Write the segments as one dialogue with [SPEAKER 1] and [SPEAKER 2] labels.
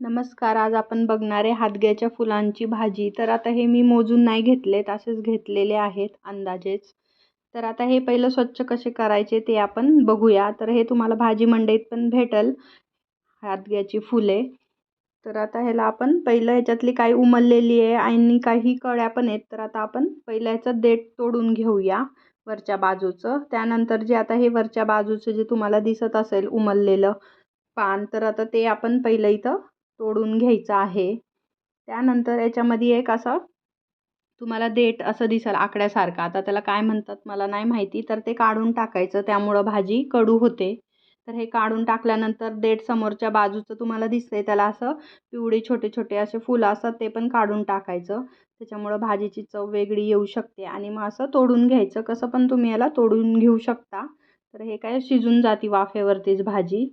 [SPEAKER 1] नमस्कार आज आपण बघणार आहे हादग्याच्या फुलांची भाजी. तर आता हे मी मोजून नाही घेतलेत असेच घेतलेले आहेत अंदाजेच. तर आता हे पहिलं स्वच्छ कसे करायचे ते आपण बघूया. तर हे तुम्हाला भाजी मंडईत पण भेटेल हादग्याची फुले. तर आता ह्याला आपण पहिलं ह्याच्यातली काही उमललेली आहे आणि काही कळ्या पण आहेत. तर आता आपण पहिलं ह्याचं देठ तोडून घेऊया वरच्या बाजूचं. त्यानंतर जे आता हे वरच्या बाजूचं जे तुम्हाला दिसत असेल उमललेलं पान तर आता ते आपण पहिलं इथं तोडून घ्यायचं आहे. त्यानंतर याच्यामध्ये एक असं तुम्हाला देठ असं दिसेल आकड्यासारखं. आता त्याला काय म्हणतात मला नाही माहिती तर ते काढून टाकायचं. त्यामुळं भाजी कडू होते. तर हे काढून टाकल्यानंतर देठ समोरच्या बाजूचं तुम्हाला दिसतंय. त्याला असं पिवळे छोटे छोटे असे फुलं असतात ते पण काढून टाकायचं. त्याच्यामुळं भाजीची चव वेगळी येऊ शकते. आणि मग असं तोडून घ्यायचं. कसं पण तुम्ही याला तोडून घेऊ शकता. तर हे काय शिजून जाते वाफेवरतीच भाजी.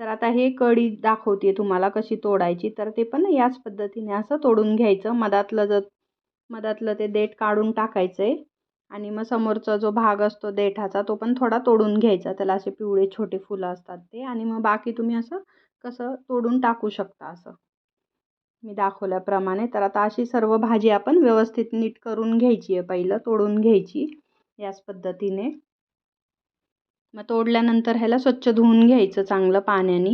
[SPEAKER 1] तर आता हे कढी दाखवते तुम्हाला कशी तोडायची. तर ते पण याच पद्धतीने असं तोडून घ्यायचं. मधातलं जर मधातलं ते देठ काढून टाकायचं आहे आणि मग समोरचा जो भाग असतो देठाचा तो पण थोडा तोडून घ्यायचा. त्याला असे पिवळे छोटे फुलं असतात ते. आणि मग बाकी तुम्ही असं कसं तोडून टाकू शकता असं. मी दाखवल्याप्रमाणे. तर आता अशी सर्व भाजी आपण व्यवस्थित नीट करून घ्यायची आहे पहिलं. तोडून घ्यायची याच पद्धतीने. मग तोडल्यानंतर ह्याला स्वच्छ धुवून घ्यायचं चांगलं पाण्याने.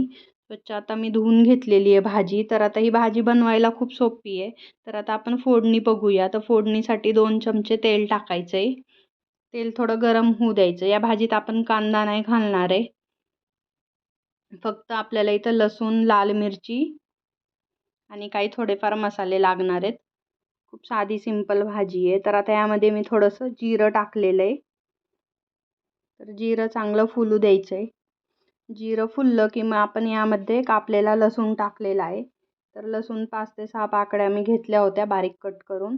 [SPEAKER 1] स्वच्छ आता मी धुवून घेतलेली आहे भाजी. तर आता ही भाजी बनवायला खूप सोपी आहे. तर आता आपण फोडणी बघूया. तर फोडणीसाठी दोन चमचे तेल टाकायचं आहे तेल थोडं गरम होऊ द्यायचं या भाजीत आपण कांदा नाही घालणार आहे. फक्त आपल्याला इथं लसूण लाल मिरची आणि काही थोडेफार मसाले लागणार आहेत. खूप साधी सिंपल भाजी आहे. तर आता यामध्ये मी थोडंसं जिरं टाकलेलं आहे. तर जिरं चांगलं फुलू द्यायचं आहे जिरं फुललं की मग आपण यामध्ये कापलेला लसूण टाकलेला आहे. तर लसूण पाच ते सहा पाकळ्या मी घेतल्या होत्या बारीक कट करून.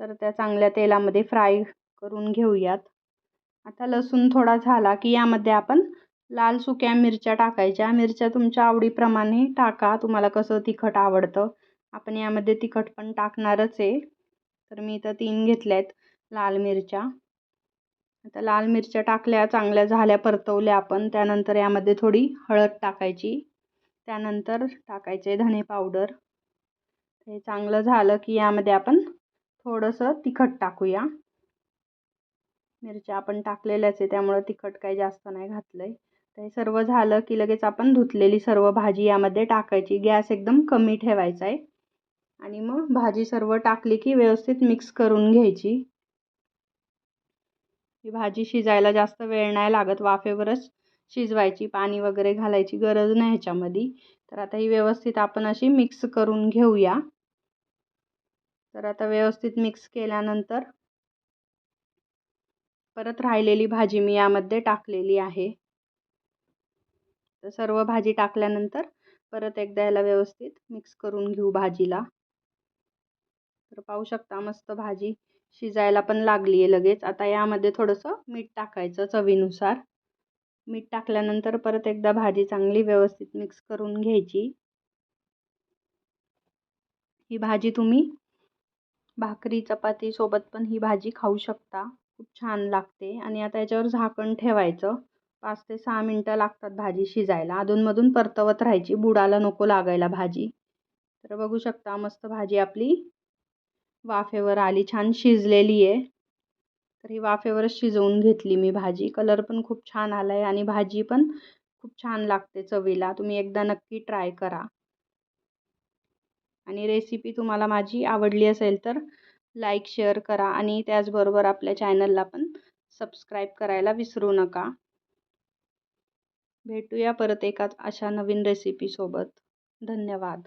[SPEAKER 1] तर त्या चांगल्या तेलामध्ये फ्राय करून घेऊयात. आता लसूण थोडा झाला की यामध्ये आपण लाल सुक्या मिरच्या टाकायच्या. मिरच्या तुमच्या आवडीप्रमाणे टाका. तुम्हाला कसं तिखट आवडतं. आपण यामध्ये तिखट पण टाकणारच आहे. तर मी इथं तीन घेतल्या आहेत लाल मिरच्या. आता लाल मिरच्या टाकल्या चांगल्या झाल्या परतवल्या आपण. त्यानंतर यामध्ये थोडी हळद टाकायची. त्यानंतर टाकायचे धने पावडर. हे चांगलं झालं की यामध्ये आपण थोडंसं तिखट टाकूया. मिरच्या आपण टाकलेल्याच आहे त्यामुळं तिखट काही जास्त नाही घातलं आहे तर हे सर्व झालं की लगेच आपण धुतलेली सर्व भाजी यामध्ये टाकायची. गॅस एकदम कमी ठेवायचा आहे. आणि मग भाजी सर्व टाकली की व्यवस्थित मिक्स करून घ्यायची. ही भाजी शिजायला जास्त वेळ नाही लागत वाफेवरच शिजवायची पाणी वगैरे घालायची गरज नाही ह्याच्यामध्ये. तर आता ही व्यवस्थित आपण अशी मिक्स करून घेऊया. तर आता व्यवस्थित मिक्स केल्यानंतर परत राहिलेली भाजी मी यामध्ये टाकलेली आहे. तर सर्व भाजी टाकल्यानंतर परत एकदा याला व्यवस्थित मिक्स करून घेऊ भाजीला. तर पाहू शकता मस्त भाजी शिजायला पण लागली आहे लगेच. आता यामध्ये थोडंसं मीठ टाकायचं चवीनुसार. मीठ टाकल्यानंतर परत एकदा भाजी चांगली व्यवस्थित मिक्स करून घ्यायची. ही भाजी तुम्ही भाकरी चपाती सोबत पण ही भाजी खाऊ शकता. खूप छान लागते. आणि आता याच्यावर झाकण ठेवायचं. पाच ते सहा मिनटं लागतात भाजी शिजायला. अधूनमधून परतवत राहायची. बुडाला नको लागायला भाजी. तर बघू शकता मस्त भाजी आपली वाफेवर आली छान शिजलेली आहे. तर ही वाफेवरच शिजवून घेतली मी भाजी. कलर पण खूप छान आला आहे आणि भाजी पण खूप छान लागते चवीला. तुम्ही एकदा नक्की ट्राय करा. आणि रेसिपी तुम्हाला माझी आवडली असेल तर लाईक शेअर करा आणि त्याचबरोबर आपल्या चॅनलला पण सबस्क्राईब करायला विसरू नका. भेटूया परत एकाच अशा नवीन रेसिपीसोबत धन्यवाद.